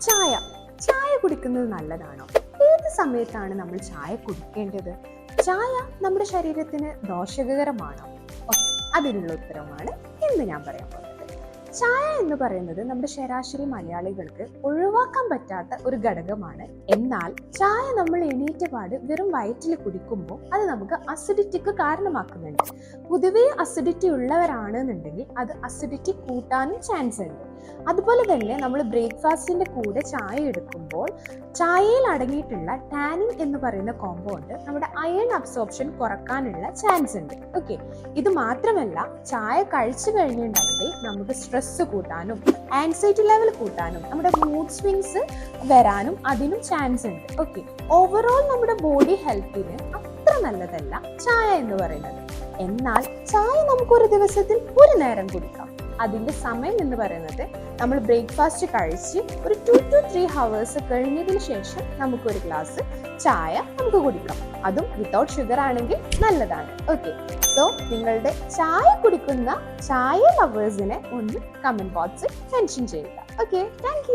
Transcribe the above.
ചായ. ചായ കുടിക്കുന്നത് നല്ലതാണോ? ഏത് സമയത്താണ് നമ്മൾ ചായ കുടിക്കേണ്ടത്? ചായ നമ്മുടെ ശരീരത്തിന് ദോഷകരമാണോ? അതിനുള്ള ഉത്തരമാണ് എന്ന് ഞാൻ പറയാൻ പോകുന്നത്. ചായ എന്ന് പറയുന്നത് നമ്മുടെ ശരാശരി മലയാളികൾക്ക് ഒഴിവാക്കാൻ പറ്റാത്ത ഒരു ഘടകമാണ്. എന്നാൽ ചായ നമ്മൾ എണീറ്റ പാട് വെറും വയറ്റിൽ കുടിക്കുമ്പോൾ അത് നമുക്ക് അസിഡിറ്റിക്ക് കാരണമാക്കുന്നുണ്ട്. പൊതുവേ അസിഡിറ്റി ഉള്ളവരാണെന്നുണ്ടെങ്കിൽ അത് അസിഡിറ്റി കൂട്ടാനും ചാൻസ് ഉണ്ട്. അതുപോലെ തന്നെ നമ്മൾ ബ്രേക്ക്ഫാസ്റ്റിന്റെ കൂടെ ചായ എടുക്കുമ്പോൾ ചായയിൽ അടങ്ങിയിട്ടുള്ള ടാനിൻ എന്ന് പറയുന്ന കോമ്പൗണ്ട് നമ്മുടെ അയൺ അബ്സോർപ്ഷൻ കുറക്കാനുള്ള ചാൻസ് ഉണ്ട്. ഓക്കെ ഇത് മാത്രമല്ല ചായ കഴിച്ചു കഴിഞ്ഞിട്ടുണ്ടെങ്കിൽ നമുക്ക് സ്ട്രെസ് കൂട്ടാനും ആൻസൈറ്റി ലെവൽ കൂട്ടാനും നമ്മുടെ മൂഡ് സ്വിങ്സ് വരാനും അതിനും ചാൻസ് ഉണ്ട്. ഓക്കെ ഓവറോൾ നമ്മുടെ ബോഡി ഹെൽത്തിന് അത്ര നല്ലതല്ല ചായ എന്ന് പറയുന്നത്. എന്നാൽ ചായ നമുക്ക് ഒരു ദിവസത്തിൽ ഒരു നേരം കുടിക്കാം. അതിന്റെ സമയം എന്ന് പറയുന്നത് നമ്മൾ ബ്രേക്ക്ഫാസ്റ്റ് കഴിച്ച് ഒരു ടു ടു ത്രീ ഹവേഴ്സ് കഴിഞ്ഞതിന് ശേഷം നമുക്കൊരു ഗ്ലാസ് ചായ നമുക്ക് കുടിക്കാം. അതും വിത്തൗട്ട് ഷുഗർ ആണെങ്കിൽ നല്ലതാണ്. ഓക്കെ സോ നിങ്ങളുടെ ചായ കുടിക്കുന്ന ചായ ലവേഴ്സിനെ ഒന്ന് കമന്റ് ബോക്സിൽ മെൻഷൻ ചെയ്യുക. Okay thank